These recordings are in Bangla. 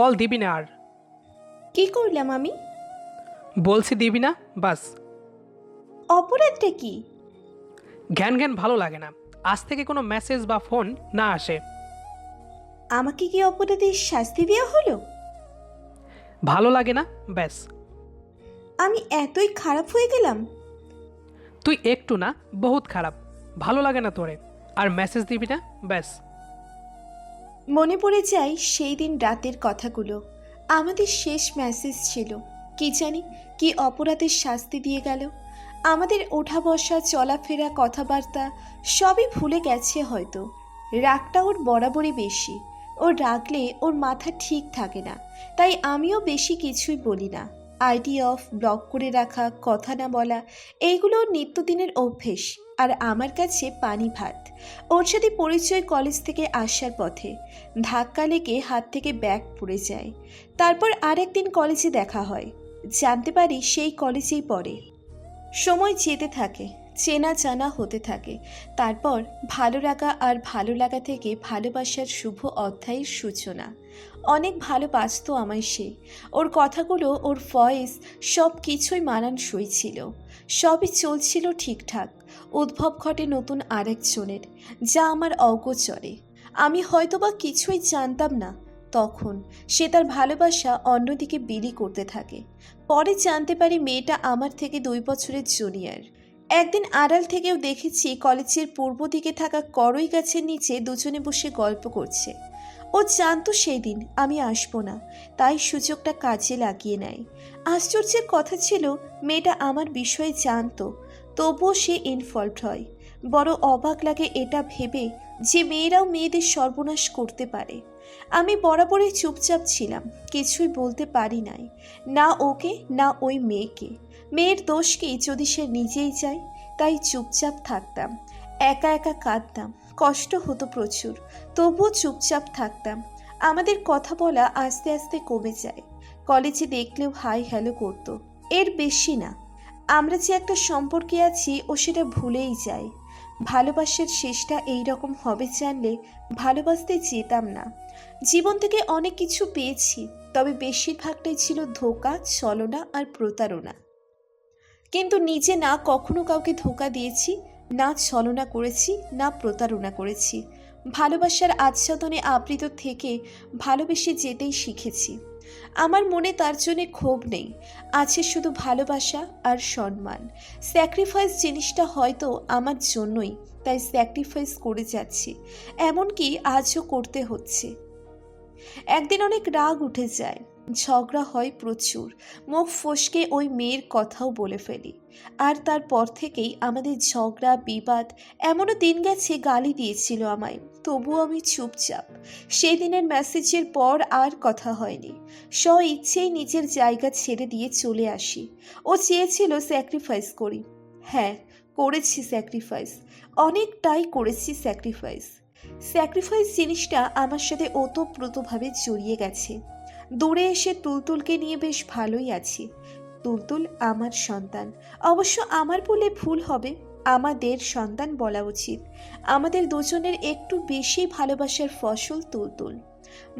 কল দিবি না আর। কি করলাম আমি? বলছি দিবি না বাস। অপরাধটা কি? জ্ঞান জ্ঞান ভালো লাগে না। আজ থেকে কোনো মেসেজ বা ফোন না আসে। আমাকে কি অপরাধের শাস্তি দেওয়া হলো? ভালো লাগে না ব্যাস। আমি এতই খারাপ হয়ে গেলাম। তুই একটু না বহুত খারাপ। ভালো লাগে না তোরে। আর মেসেজ দিবি না ব্যাস। মনে পড়ে যায় সেই দিন রাতের কথাগুলো। আমাদের শেষ মেসেজ ছিল, কি জানি কি অপরাধের শাস্তি দিয়ে গেল। আমাদের ওঠা বসা, চলাফেরা, কথাবার্তা সবই ভুলে গেছে হয়তো। রাগটা ওর বরাবরই বেশি। ও রাগলে ওর মাথা ঠিক থাকে না, তাই আমিও বেশি কিছুই বলি না। আইডি অফ ব্লক করে রাখা, কথা না বলা, এইগুলো ওর নিত্যদিনের অভ্যেস। আর আমার কাছে পানি ভাত। ওর সাথে পরিচয় কলেজ থেকে আসার পথে ধাক্কা লেগে হাত থেকে ব্যাগ পড়ে যায়। তারপর আরেকদিন কলেজে দেখা হয়। জানতে পারি সেই কলেজেই পড়ে। সময় যেতে থাকে, চেনা জানা হতে থাকে। তারপর ভালো লাগা আর ভালো লাগা থেকে ভালোবাসার শুভ অধ্যায়ের সূচনা। অনেক ভালোবাসত আমায় সে। ওর কথাগুলো, ওর ভয়েস সব কিছুই মানানসই ছিল। সবই চলছিল ঠিকঠাক। উদ্ভব ঘটে নতুন আরেকজনের, যা আমার অগোচরে। আমি হয়তোবা কিছুই জানতাম না তখন। সে তার ভালোবাসা অন্যদিকে বিলি করতে থাকে। পরে জানতে পারি মেয়েটা আমার থেকে দুই বছরের জুনিয়র একদিন আড়াল থেকেও দেখেছি কলেজের পূর্ব দিকে থাকা করই গাছের নিচে দুজনে বসে গল্প করছে। ও জানতো সেই দিন আমি আসব না, তাই সুযোগটা কাজে লাগিয়ে নেয়। আশ্চর্যের কথা ছিল, মেয়েটা আমার বিষয়ে জানতো, তবুও সে ইনভলভড হয়। বড় অবাক লাগে এটা ভেবে যে মেয়েরাও মেয়েদের সর্বনাশ করতে পারে। আমি বরাবরই চুপচাপ ছিলাম, কিছুই বলতে পারি নাই, না ওকে, না ওই মেয়েকে। মেয়ের দোষ কি যদি সে নিজেই যায় তাই চুপচাপ থাকতাম, একা একা কাঁদতাম। কষ্ট হতো প্রচুর, তবুও চুপচাপ থাকতাম। আমাদের কথা বলা আস্তে আস্তে কমে যায়। কলেজে দেখলেও হাই হ্যালো করতো। এর বেশি না। আমরা যে একটা সম্পর্কে আছি ও সেটা ভুলেই যায় ভালোবাসার শেষটা এই রকম হবে জানলে ভালোবাসতে যেতাম না। জীবন থেকে অনেক কিছু পেয়েছি, তবে বেশিরভাগটাই ছিল ধোকা, ছলনা আর প্রতারণা। কিন্তু নিজে না কখনো কাউকে ধোকা দিয়েছি না ছলনা করেছি, না প্রতারণা করেছি। ভালোবাসার আচ্ছাদনে আবৃত থেকে ভালোবেসে যেতেই শিখেছি। আমার মনে তার জন্যে ক্ষোভ নেই। আছে শুধু ভালোবাসা আর সম্মান। স্যাক্রিফাইস জিনিসটা হয়তো আমার জন্যই, তাই স্যাক্রিফাইস করে যাচ্ছি। এমনকি আজও করতে হচ্ছে। একদিন অনেক রাগ উঠে যায়। ঝগড়া হয় প্রচুর। মুখ ফসকে ওই মেয়ের কথাও বলে ফেলি। আর তারপর থেকেই আমাদের ঝগড়া, বিবাদ, এমনও দিন গেছে গালি দিয়েছিল আমায়। তবুও আমি চুপচাপ। সেই দিনের মেসেজের পর আর কথা হয়নি। স্ব ইচ্ছেই নিজের জায়গা ছেড়ে দিয়ে চলে আসি। ও চেয়েছিল স্যাক্রিফাইস করি। হ্যাঁ করেছি স্যাক্রিফাইস অনেকটাই করেছি স্যাক্রিফাইস স্যাক্রিফাইস জিনিসটা আমার সাথে ওতপ্রোতভাবে জড়িয়ে গেছে। দূরে এসে তুলতুলকে নিয়ে বেশ ভালোই আছি। তুলতুল আমার সন্তান। অবশ্য আমার বলে ভুল হবে, আমাদের সন্তান বলা উচিত। আমাদের দুজনের একটু বেশি ভালোবাসার ফসল তুলতুল।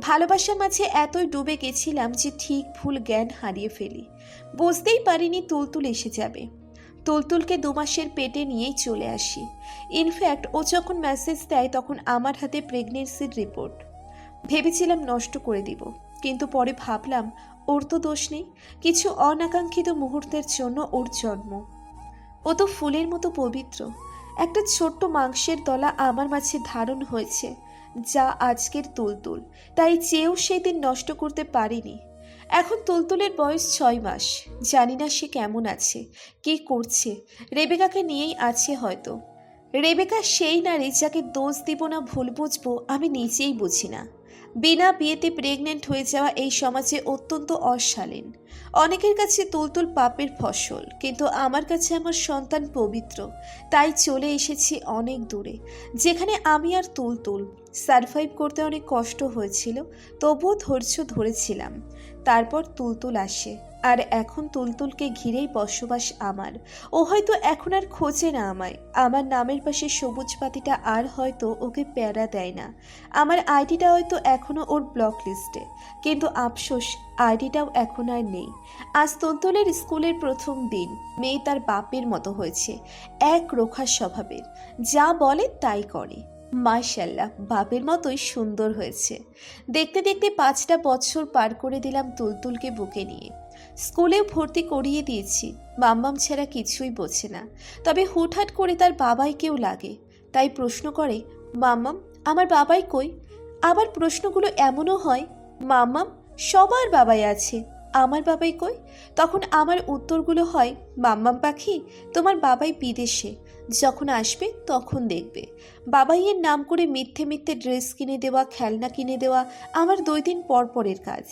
ভালোবাসার মাঝে এতই ডুবে গেছিলাম যে ঠিক ভুল জ্ঞান হারিয়ে ফেলি। বুঝতেই পারিনি তুলতুল এসে যাবে। তুলতুলকে দু মাসের পেটে নিয়েই চলে আসি। ইনফ্যাক্ট ও যখন মেসেজ দেয় তখন আমার হাতে প্রেগনেন্সির রিপোর্ট ভেবেছিলাম নষ্ট করে দিব। কিন্তু পরে ভাবলাম, ওর তো দোষ নেই, কিছু অনাকাঙ্ক্ষিত মুহূর্তের জন্য ওর জন্ম। ও তো ফুলের মতো পবিত্র। একটা ছোট্ট মাংসের দলা আমার মাঝে ধারণ হয়েছে, যা আজকের তুলতুল। তাই চেয়েও সেই দিন নষ্ট করতে পারিনি। এখন তুলতুলের বয়স ছয় মাস। জানি না সে কেমন আছে, কি করছে। রেবেকাকে নিয়েই আছে হয়তো। রেবেকা সেই নারী যাকে দোষ দিব না ভুল বুঝব আমি নিজেই বুঝি না। বিনা বিয়েতে প্রেগনেন্ট হয়ে যাওয়া এই সমাজে অত্যন্ত অশালীন। অনেকের কাছে তুলতুল পাপের ফসল, কিন্তু আমার কাছে আমার সন্তান পবিত্র। তাই চলে এসেছি অনেক দূরে, যেখানে আমি আর তুলতুল সারভাইভ করতে অনেক কষ্ট হয়েছিল, তবুও ধৈর্য ধরেছিলাম। তারপর তুলতুল আসে। আর এখন তুলতুলকে ঘিরেই বসবাস আমার। ও হয়তো এখন আর খোঁজে না আমায়। আমার নামের পাশে সবুজ পাতিটা আর হয়তো ওকে প্যারা দেয় না। আমার আইডিটা হয়তো এখনও ওর ব্লক লিস্টে। কিন্তু আফসোস, আইডিটাও এখন আর নেই। আজ তুলতুলের স্কুলের প্রথম দিন। মেয়ে তার বাপের মতো হয়েছে। এক রোখা স্বভাবের। যা বলে তাই করে। মাশাল্লাহ বাপের মতোই সুন্দর হয়েছে। দেখতে দেখতে পাঁচটা বছর পার করে দিলাম তুলতুলকে বুকে নিয়ে। স্কুলেও ভর্তি করিয়ে দিয়েছি। মাম্মাম ছাড়া কিছুই বোঝে না। তবে হুটহাট করে তার বাবাই কেউ লাগে। তাই প্রশ্ন করে, মাম্মাম, আমার বাবাই কই? আবার প্রশ্নগুলো এমনও হয়, মাম্মাম, সবার বাবাই আছে। আমার বাবাই কই? তখন আমার উত্তরগুলো হয়, মাম্মাম পাখি, তোমার বাবাই বিদেশে। যখন আসবে, তখন দেখবে। বাবাইয়ের নাম করে মিথ্যে মিথ্যে ড্রেস কিনে দেওয়া, খেলনা কিনে দেওয়া, আমার দুই দিন পর পরের কাজ।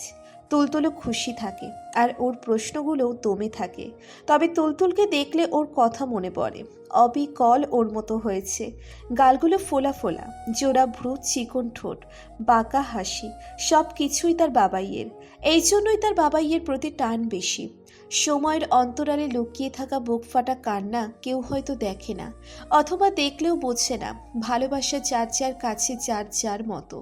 তুলতুলও খুশি থাকে আর ওর প্রশ্নগুলোও দমে থাকে। তবে তুলতুলকে দেখলে ওর কথা মনে পড়ে। অবিকল ওর মতো হয়েছে। গালগুলো ফোলা ফোলা, জোড়া ভ্রু, চিকন ঠোঁট, বাঁকা হাসি সব কিছুই তার বাবাইয়ের। এই জন্যই তার বাবাইয়ের প্রতি টান বেশি। সময়ের অন্তরালে লুকিয়ে থাকা বুক ফাটা কান্না কেউ হয়তো দেখে না, অথবা দেখলেও বোঝে না, ভালোবাসা যার যার কাছে, যার যার মতো।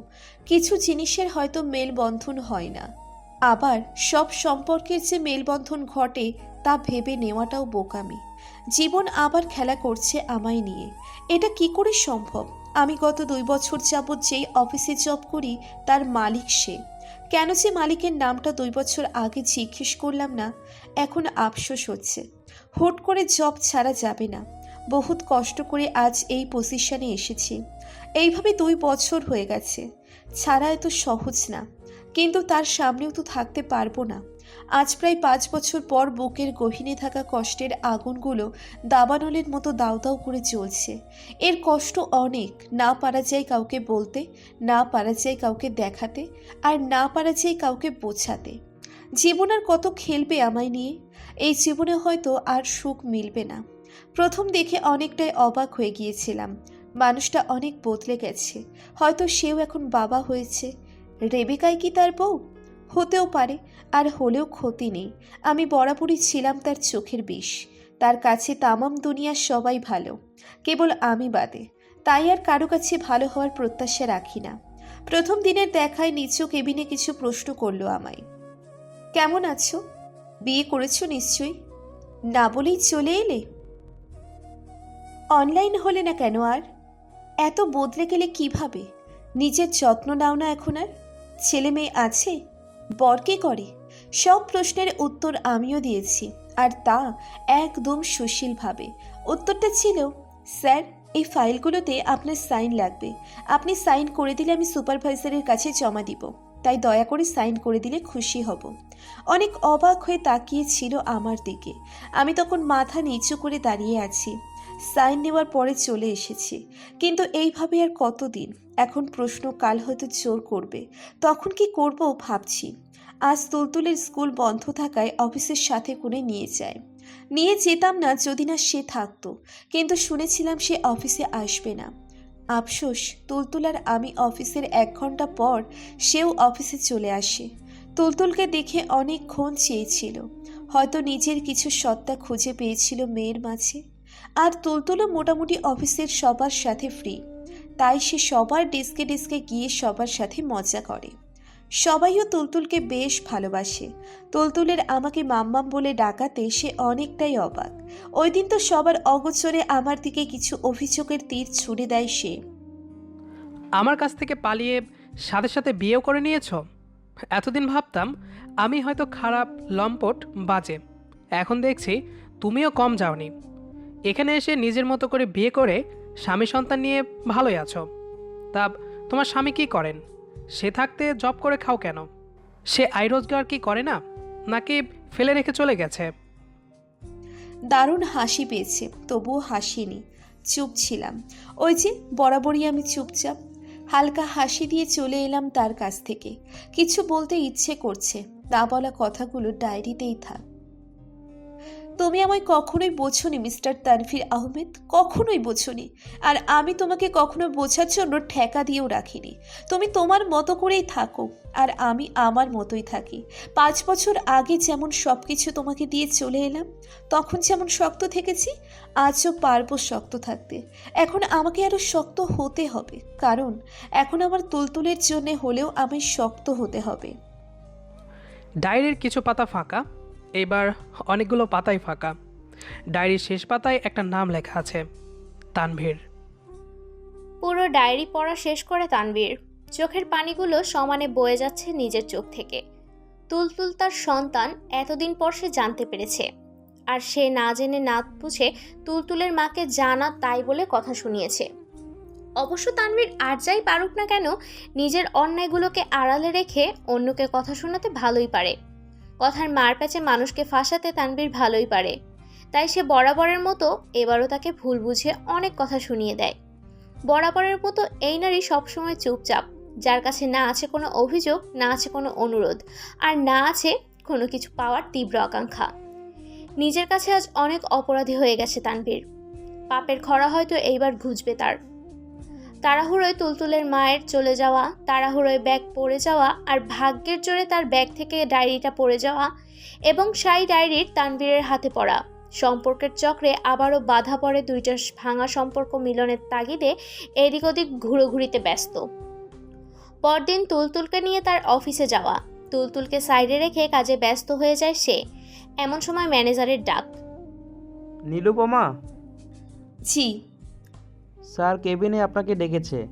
কিছু জিনিসের হয়তো মেলবন্ধন হয় না। আবার সব সম্পর্কের যে মেলবন্ধন ঘটে তা ভেবে নেওয়াটাও বোকামি। জীবন আবার খেলা করছে আমায় নিয়ে। এটা কি করে সম্ভব? আমি গত দুই বছর যাবৎ যেই অফিসে জব করি, তার মালিক সে। কেন যে মালিকের নামটা দুই বছর আগে জিজ্ঞেস করলাম না, এখন আফসোস হচ্ছে। হুট করে জব ছাড়া যাবে না। বহুত কষ্ট করে আজ এই পজিশনে এসেছি। এইভাবে দুই বছর হয়ে গেছে। ছাড়া এত সহজ না। কিন্তু তার সামনেও তো থাকতে পারব না। আজ প্রায় পাঁচ বছর পর বুকের গহিনে থাকা কষ্টের আগুনগুলো দাবানলের মতো দাউ দাউ করে চলছে এর কষ্ট অনেক। না পারা যায় কাউকে বলতে, না পারা যায় কাউকে দেখাতে, আর না পারা যায় কাউকে বোঝাতে। জীবন আর কত খেলবে আমায় নিয়ে? এই জীবনে হয়তো আর সুখ মিলবে না। প্রথম দেখে অনেকটাই অবাক হয়ে গিয়েছিলাম। মানুষটা অনেক বদলে গেছে। হয়তো সেও এখন বাবা হয়েছে। রেবেকাই কি তার বউ? হতেও পারে, আর হলেও ক্ষতি নেই। আমি বরাবরই ছিলাম তার চোখের বিষ। তার কাছে তামাম দুনিয়ার সবাই ভালো। কেবল আমি বাদে। তাই আর কারও কাছে ভালো হওয়ার প্রত্যাশা রাখি না। প্রথম দিনের দেখায় নিচু কেবিনে কিছু প্রশ্ন করল আমায়। কেমন আছো? বিয়ে করেছ নিশ্চয়ই? না বলেই চলে এলে? অনলাইন হলে না কেন আর? এত বদলে গেলে কীভাবে? নিজের যত্ন নাও না এখন আর। ছেলে মেয়ে আছে? বর কে করে? সব প্রশ্নের উত্তর আমিও দিয়েছি, আর তা একদম সুশীলভাবে। উত্তরটা ছিল, স্যার, এই ফাইলগুলোতে আপনার সাইন লাগবে। আপনি সাইন করে দিলে আমি সুপারভাইজারের কাছে জমা দিব। তাই দয়া করে সাইন করে দিলে খুশি হব। অনেক অবাক হয়ে তাকিয়েছিল আমার দিকে। আমি তখন মাথা নিচু করে দাঁড়িয়ে আছি। সাইন নেওয়ার পরে চলে এসেছি। কিন্তু এইভাবে আর কতদিন? এখন প্রশ্ন কাল হয়তো জোর করবে। তখন কি করব ভাবছি। আজ তুলতুলের স্কুল বন্ধ থাকায় অফিসের সাথে করে নিয়ে যায় নিয়ে যেতাম না যদি না সে থাকতো। কিন্তু শুনেছিলাম সে অফিসে আসবে না। আফসোস, তুলতুল আর আমি অফিসের এক ঘণ্টা পর সেও অফিসে চলে আসে। তুলতুলকে দেখে অনেকক্ষণ চেয়েছিল। হয়তো নিজের কিছু সত্তা খুঁজে পেয়েছিল মেয়ের মাঝে। আর তুলতুলও মোটামুটি অফিসের সবার সাথে ফ্রি তাই সে সবার ডেস্কে ডেস্কে গিয়ে সবার সাথে মজা করে। সবাইও তুলতুলকে বেশ ভালোবাসে। তুলতুলের আমাকে মাম্মাম বলে ডাকাতে সে অনেকটাই অবাক। ওই দিন তো সবার অগোচরে আমার দিকে কিছু অভিযোগের তীর ছুড়ে দেয় সে। আমার কাছ থেকে পালিয়ে সাথে সাথে বিয়েও করে নিয়েছ? এতদিন ভাবতাম, আমি হয়তো খারাপ লম্পট বাজে। এখন দেখছি, তুমিও কম যাওনি। এখানে এসে নিজের মতো করে বিয়ে করে স্বামী সন্তান নিয়ে ভালোই আছো। তা তোমার স্বামী কি করেন? সে থাকতে জব করে খাও কেন? সে আয় রোজগার কি করে না? নাকি ফেলে রেখে চলে গেছে? দারুণ হাসি পেয়েছে, তবুও হাসিনি। চুপ ছিলাম। ওই যে বরাবরই আমি চুপচাপ। হালকা হাসি দিয়ে চলে এলাম তার কাছ থেকে। কিছু বলতে ইচ্ছে করছে, না বলা কথাগুলো ডায়েরিতেই থাক। তুমি আমায় কখনোই বোঝোনি, মিস্টার তানভীর আহমেদ। কখনোই বোঝোনি। আর আমি তোমাকে কখনো বোঝার জন্য ঠেকা দিয়েও রাখিনি। তুমি তোমার মতো করেই থাকো, আর আমি আমার মতোই থাকি। পাঁচ বছর আগে যেমন সব কিছু তোমাকে দিয়ে চলে এলাম, তখন যেমন শক্ত থেকেছি, আজও পারব শক্ত থাকতে। এখন আমাকে আরও শক্ত হতে হবে, কারণ এখন আমার তুলতুলের জন্যে হলেও আমি শক্ত হতে হবে। ডায়েরির কিছু পাতা ফাঁকা। এবার অনেকগুলো পাতাই ফাঁকা। ডায়েরির শেষ পাতায় একটা নাম লেখা আছে, তানভীর। পুরো ডায়েরি পড়া শেষ করে তানভীর। চোখের পানিগুলো সমানে বয়ে যাচ্ছে নিজের চোখ থেকে। তুলতুল তার সন্তান এতদিন পর সে জানতে পেরেছে। আর সে না জেনে না বুঝে তুলতুলের মাকে জানা তাই বলে কথা শুনিয়েছে। অবশ্য তানভীর আর যাই পারুক না কেন, নিজের অন্যায়গুলোকে আড়ালে রেখে অন্যকে কথা শোনাতে ভালোই পারে। কথার মার প্যাচে মানুষকে ফাঁসাতে তানবীর ভালোই পারে। তাই সে বরাবরের মতো এবারও তাকে ভুল বুঝে অনেক কথা শুনিয়ে দেয়। বরাবরের মতো এই নারী সবসময় চুপচাপ, যার কাছে না আছে কোনো অভিযোগ, না আছে কোনো অনুরোধ, আর না আছে কোনো কিছু পাওয়ার তীব্র আকাঙ্ক্ষা। নিজের কাছে আজ অনেক অপরাধী হয়ে গেছে তানবীর পাপের খরা হয়তো এইবার ঘুচবে তার। তাড়াহুড়োয় তুলতুলের মায়ের চলে যাওয়া তাড়াহুড়োয় ব্যাগ পড়ে যাওয়া আর ভাগ্যের জোরে তার ব্যাগ থেকে ডায়েরিটা পড়ে যাওয়া এবং সাই ডায়েরির তানবীরের হাতে পড়া। সম্পর্কের চক্রে আবারও বাধা পড়ে দুইটা ভাঙা সম্পর্ক মিলনের তাগিদে এদিক ওদিক ঘুরোঘুরিতে ব্যস্ত। পরদিন তুলতুলকে নিয়ে তার অফিসে যাওয়া। তুলতুলকে সাইডে রেখে কাজে ব্যস্ত হয়ে যায় সে। এমন সময় ম্যানেজারের ডাক। নীলুপমা? জি স্যার কেবিনে আপনাকে ডেকেছে।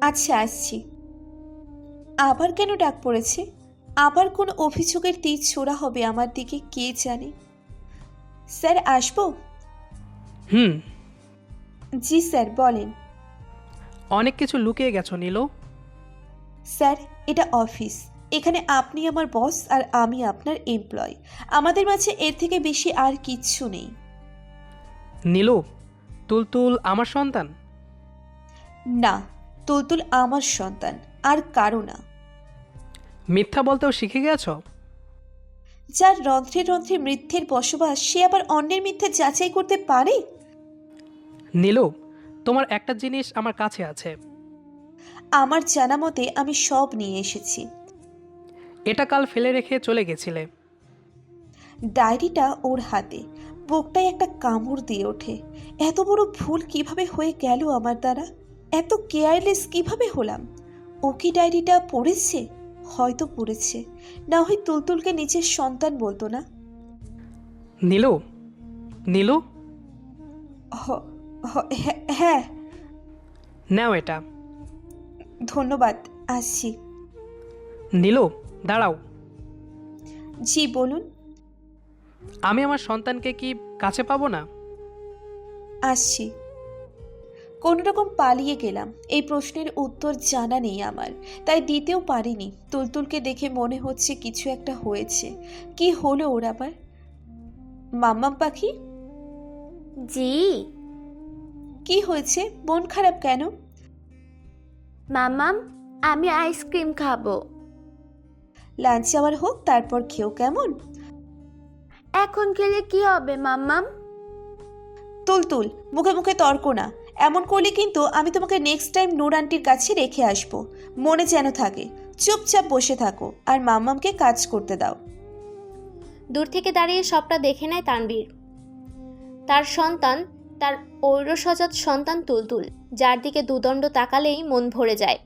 আচ্ছা আসছি। আবার কেন ডাক পড়েছে? আবার কোন অভিযোগের তীর ছোড়া হবে আমার দিকে কে জানে? স্যার আসব? হুম। জি স্যার বলেন। অনেক কিছু লুকিয়ে গেছো নীলো। স্যার এটা অফিস। এখানে আপনি আমার বস আর আমি আপনার এমপ্লয়। আমাদের মাঝে এর থেকে বেশি আর কিচ্ছু নেই। নীলু তুলতুল আমার সন্তান? না তুলতুল আমার সন্তান আর কারও না। মিথ্যা বলতেও শিখে গেছো? যার রন্ধ্রে রন্ধ্রে মৃত্যের বসবাস সে আবার অন্যের মিথ্যে যাচাই করতে পারে? নীলু তোমার একটা জিনিস আমার কাছে আছে। আমার জানা মতে আমি সব নিয়ে এসেছি। এটা কাল ফেলে রেখে চলে গেছিলে। ডায়েরিটা ওর হাতে। বুকটায় একটা কামড় দিয়ে ওঠে। এত বড় ভুল কীভাবে হয়ে গেল আমার দ্বারা? এত কেয়ারলেস কীভাবে হলাম? ও কি ডায়েরিটা পড়েছে? হয়তো পড়েছে। না হয় তুলতুলকে নিজের সন্তান বলতো না? নীলু? নীলু? হ- হ- হ্যাঁ- হ্যাঁ। নাও এটা। ধন্যবাদ আসছি। নীলু দাঁড়াও। জি বলুন। আমি আমার সন্তানকে কি কাছে পাবো না? আসছি। কোনো রকম পালিয়ে গেলাম। এই প্রশ্নের উত্তর জানা নেই আমার। তাই দিতেও পারিনি। তুলতুলকে দেখে মনে হচ্ছে কিছু একটা হয়েছে। কি হলো ওর আবার? মাম্মাম পাখি? জি। কি হয়েছে? মন খারাপ কেন? মামাম আমি আইসক্রিম খাব। লাঞ্চ আওয়ার হোক তারপর খেও কেমন? এখন খেলে কি হবে মাম্মাম? তুলতুল মুখে মুখে তর্ক না। এমন করলে কিন্তু আমি তোমাকে নেক্সট টাইম নূর আন্টির কাছে রেখে আসব। মনে যেন থাকে। চুপচাপ বসে থাকো আর মাম্মামকে কাজ করতে দাও। দূর থেকে দাঁড়িয়ে সবটা দেখে নেয় তানবীর। তার সন্তান তার ঔরসজাত সন্তান তুলতুল যার দিকে দুদণ্ড তাকালেই মন ভরে যায়।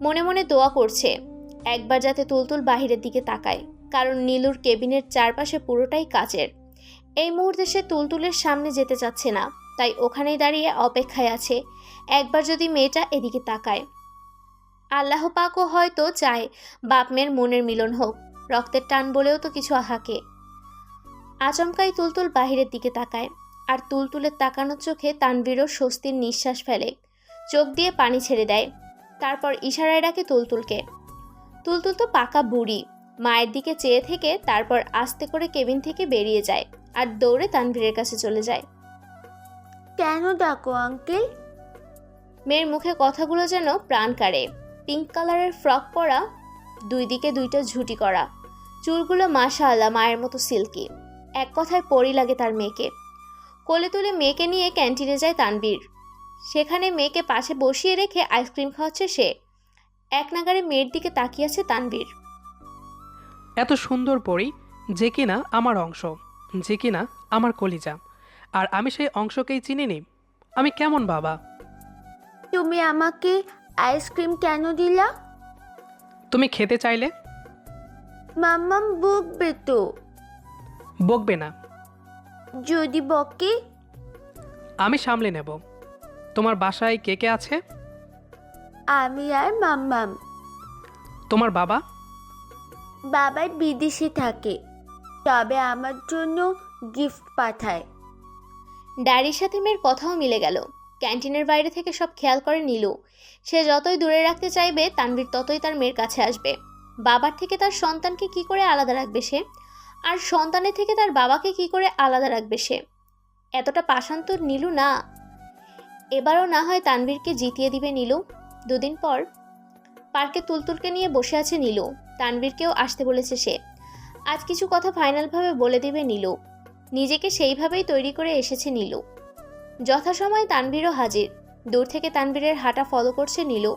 মনে মনে দোয়া করছে একবার যাতে তুলতুল বাহিরের দিকে তাকায়। কারণ নীলুর কেবিনের চারপাশে পুরোটাই কাচের। এই মুহূর্তে সে তুলতুলের সামনে যেতে চাচ্ছে না, তাই ওখানেই দাঁড়িয়ে অপেক্ষায় আছে। একবার যদি মেয়েটা এদিকে তাকায়। আল্লাহ পাকও হয়তো চায় বাপ মেয়ের মনের মিলন হোক, রক্তের টান বলেও তো কিছু হাঁকে আচমকাই তুলতুল বাহিরের দিকে তাকায়, আর তুলতুলের তাকানো চোখে তানবীরও স্বস্তির নিঃশ্বাস ফেলে। চোখ দিয়ে পানি ছেড়ে দেয়, তারপর ইশারায় ডাকে তুলতুলকে। তুলতুল তো পাকা বুড়ি মায়ের দিকে চেয়ে থেকে তারপর আস্তে করে কেবিন থেকে বেরিয়ে যায় আর দৌড়ে তানভীরের কাছে চলে যায়। কেন ডাকো আঙ্কেল? মেয়ের মুখে কথাগুলো যেন প্রাণ কাড়ে। পিঙ্ক কালারের ফ্রক পরা দুই দিকে দুইটা ঝুটি করা। চুলগুলো মাশা আল্লাহ মায়ের মতো সিল্কি। এক কথায় পরি লাগে তার মেয়েকে। কোলে তুলে মেয়েকে নিয়ে ক্যান্টিনে যায় তানবীর সেখানে মেয়েকে পাশে বসিয়ে রেখে আইসক্রিম খাওয়াচ্ছে সে। এক নাগারে মেয়ের দিকে তাকিয়ে আছে তানবীর এত সুন্দর পরি যে কিনা আমার অংশ যে কিনা আমার কলিজা। আর আমি সেই অংশকেই চিনিনি। আমি কেমন বাবা? তুমি আমাকে আইসক্রিম কেন দিলা? তুমি খেতে চাইলে? মাম্মাম বকবে তো। বকবে না। যদি বকে? আমি সামলে নেব। তোমার বাসায় কে কে আছে? আমি আর মাম্মাম। তোমার বাবা? বাবার বিদেশে থাকে। তবে আমার জন্য গিফট পাঠায়। ড্যাডির সাথে মেয়ের কথাও মিলে গেল। ক্যান্টিনের বাইরে থেকে সব খেয়াল করে নীলু। সে যতই দূরে রাখতে চাইবে, তানভীর ততই তার মেয়ের কাছে আসবে। বাবার থেকে তার সন্তানকে কি করে আলাদা রাখবে সে? আর সন্তানের থেকে তার বাবাকে কি করে আলাদা রাখবে সে? এতটা তো নীলু না। এবারও না হয় তানভীরকে জিতিয়ে দিবে নীলু। দুদিন পর পার্কে তুলতুলকে নিয়ে বসে আছে নীলু। তানভীরকেও আসতে বলেছে সে। আজ কিছু কথা ফাইনালভাবে বলে দিবে নীলু। নিজেকে সেইভাবেই তৈরি করে এসেছে নীলু। যথাসময়ে তানবীরও হাজির। দূর থেকে তানবীরের হাঁটা ফলো করছে নীলু।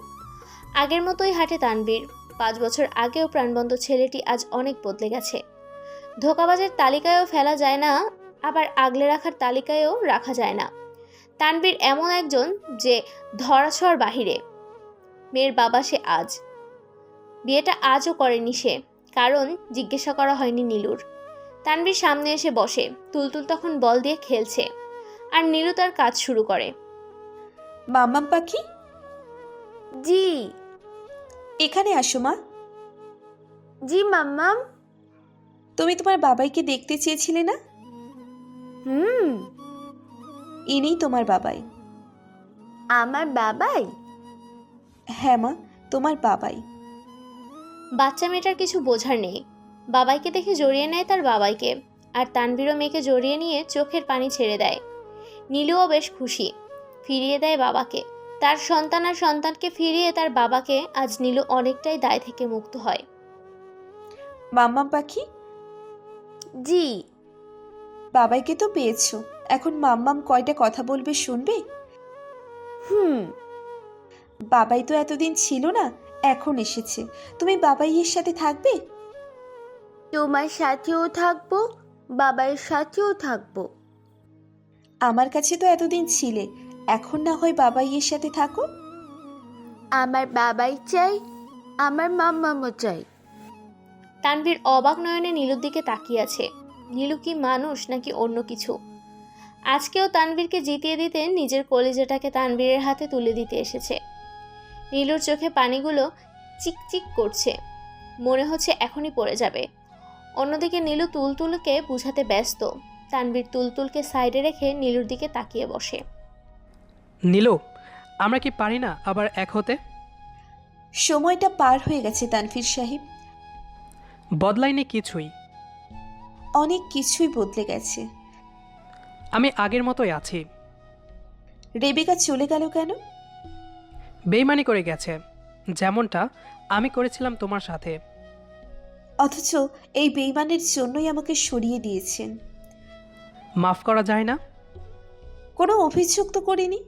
আগের মতোই হাঁটে তানবীর পাঁচ বছর আগেও প্রাণবন্ত ছেলেটি আজ অনেক বদলে গেছে। ধোকাবাজের তালিকায়ও ফেলা যায় না, আবার আগলে রাখার তালিকায়ও রাখা যায় না। তানবীর এমন একজন যে ধরাছোঁয়ার বাহিরে। মেয়ের বাবা সে আজ। বিয়েটা আজও করেনি সে কারণ জিজ্ঞাসা করা হয়নি নীলুর। তানভীর সামনে এসে বসে তুলতুল তখন বল দিয়ে খেলছে আর নীলু তার কাজ শুরু করে। মাম্মাম পাখি? জি। এখানে আসো মা। জি মাম্মাম তুমি তোমার বাবাইকে দেখতে চেয়েছিলে না? হুম। ইনি তোমার বাবাই। আমার বাবাই? হ্যাঁ মা তোমার বাবাই। বাচ্চা মেয়েটার কিছু বোঝার নেই। বাবাইকে দেখে জড়িয়ে নেয় তার বাবাইকে আর তানভীরও মেয়েকে জড়িয়ে নিয়ে চোখের পানি ছেড়ে দেয়। নীলুও বেশ খুশি ফিরিয়ে দেয় বাবাকে। তার সন্তান আর সন্তানকে ফিরিয়ে তার বাবাকে আজ নীলু অনেকটাই দায় থেকে মুক্ত হয়। মাম্মাম পাখি? জি। বাবাইকে তো পেয়েছ এখন মাম্মাম কয়টা কথা বলবে শুনবে? হুম। বাবাই তো এতদিন ছিল না এখন এসেছে। তুমি বাবাইয়ের সাথে থাকবে? তোমার সাথেও থাকব বাবার সাথেও থাকব। আমার কাছে তো এতদিন ছিলে এখন না হয় বাবাইয়ের সাথে থাকো? আমার বাবাই চাই আমার মাম্মামও চাই। তানভীর অবাক নয়নে নীলুর দিকে তাকিয়ে আছে। নীলু কি মানুষ নাকি অন্য কিছু? আজকেও তানভীরকে জিতিয়ে দিতে নিজের কলিজাটাকে তানভীরের হাতে তুলে দিতে এসেছে। নীলুর চোখে পানিগুলো চিকচিক করছে। মনে হচ্ছে এখনই পড়ে যাবে। অন্যদিকে নীলু তুলতুলকে বুঝাতে ব্যস্ত। তানভীর তুলতুলকে সাইডে রেখে নীলুর দিকে তাকিয়ে বসে। নীলু আমরা কি পারি না আবার এক হতে? সময়টা পার হয়ে গেছে তানফির সাহেব। বদলাইনি কিছুই। অনেক কিছুই বদলে গেছে। আমি আগের মতোই আছি। রেবিকা চলে গেল কেন? বেইমানি করে গেছে। যেমনটা আমি করেছিলাম তোমার সাথে। অথচ এই বেইমানের জন্যই আমাকে সরিয়ে দিয়েছেন। মাফ করা যায় না? কোনো অভিযোগ তো করিনি?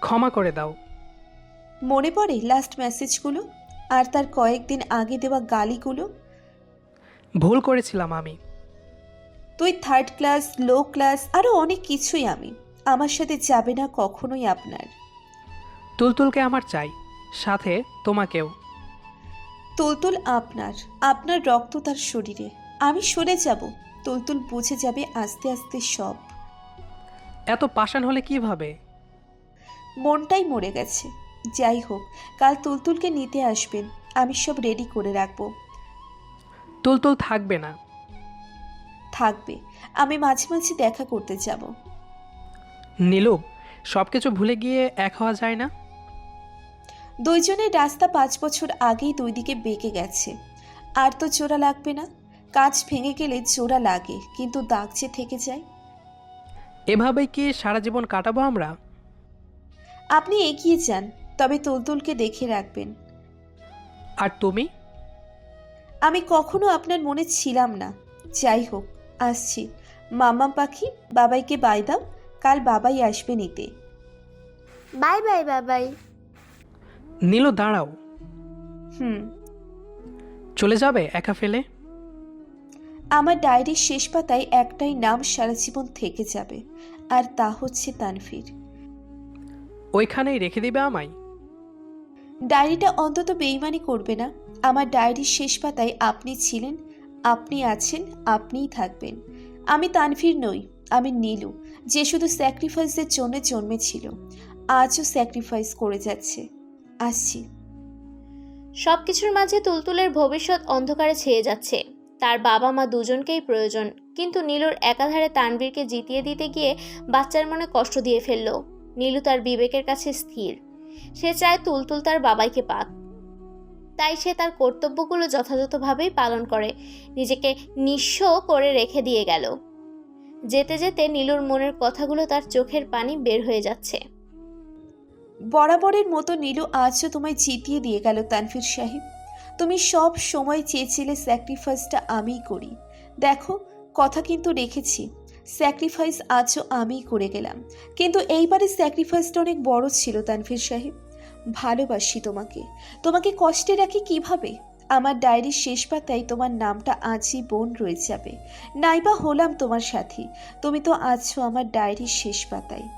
ক্ষমা করে দাও। মনে পড়ে লাস্ট মেসেজগুলো আর তার কয়েকদিন আগে দেওয়া গালিগুলো? ভুল করেছিলাম আমি। তুই থার্ড ক্লাস লো ক্লাস আরও অনেক কিছুই আমি। আমার সাথে যাবে না কখনোই আপনার। তুলতুলকে আমার চাই সাথে তোমাকেও। তুলতুল আপনার আপনার রক্ত তার শরীরে। আমি সরে যাব তুলতুল বুঝে যাবে আস্তে আস্তে সব। এত পাষাণ হলে কীভাবে মনটাই মরে গেছে। যাই হোক কাল তুলতুলকে নিতে আসবেন আমি সব রেডি করে রাখব। তুলতুল থাকবে না। থাকবে আমি মাঝে মাঝে দেখা করতে যাব। নীলু সব কিছু ভুলে গিয়ে এক হওয়া যায় না? দুইজনের রাস্তা পাঁচ বছর আগেই দুই দিকে বেঁকে গেছে। আর তো জোড়া লাগবে না। কাজ ভেঙে গেলে জোড়া লাগে কিন্তু দাগ যে থেকে যায়। এভাবেই কি সারা জীবন কাটাবো আমরা? আপনি এগিয়ে যান তবে তুলতুলকে দেখে রাখবেন। আর তুমি? আমি কখনো আপনার মনে ছিলাম না। যাই হোক আসছি। মামা পাখি বাবাইকে বাই দাও কাল বাবাই আসবে নিতে। বাই বাই বাবাই। নীলু দাঁড়াও। হুম। চলে যাবে একা ফেলে? আমার ডায়েরির শেষ পাতায় একটাই নাম সারা জীবন থেকে যাবে আর তা হচ্ছে তানভীর। ওইখানেই রেখে দিবে আমায়? ডায়েরিটা অন্তত বেইমানি করবে না। আমার ডায়েরির শেষ পাতায় আপনি ছিলেন আপনি আছেন আপনিই থাকবেন। আমি তানভীর নই আমি নীলু যে শুধু স্যাক্রিফাইসের জন্য জন্মেছিল। আজও স্যাক্রিফাইস করে যাচ্ছে। আসছি। সব কিছুর মাঝে তুলতুলের ভবিষ্যৎ অন্ধকারে ছেয়ে যাচ্ছে। তার বাবা মা দুজনকেই প্রয়োজন, কিন্তু নীলুর একাধারে তানবীরকে জিতিয়ে দিতে গিয়ে বাচ্চার মনে কষ্ট দিয়ে ফেলল। নীলু তার বিবেকের কাছে স্থির। সে চায় তুলতুল তার বাবাইকে পাক। তাই সে তার কর্তব্যগুলো যথাযথভাবেই পালন করে, নিজেকে নিঃস্ব করে রেখে দিয়ে গেল। যেতে যেতে নীলুর মনের কথাগুলো তার চোখের পানি বের হয়ে যাচ্ছে। বরাবরের মতো নীলু আজও তোমায় জিতিয়ে দিয়ে গেল তানভীর সাহেব। তুমি সব সময় চেয়েছিলে স্যাক্রিফাইসটা আমিই করি। দেখো, কথা কিন্তু রেখেছি, স্যাক্রিফাইস আজও আমিই করে গেলাম। কিন্তু এইবারে স্যাক্রিফাইসটা অনেক বড় ছিল তানভীর সাহেব। ভালোবাসি তোমাকে। তোমাকে কষ্টে রাখি কীভাবে? আমার ডায়েরির শেষ পাতায় তোমার নামটা আজই বোন রয়ে যাবে। নাইবা হলাম তোমার সাথী। তুমি তো আছো আমার ডায়েরির শেষ পাতায়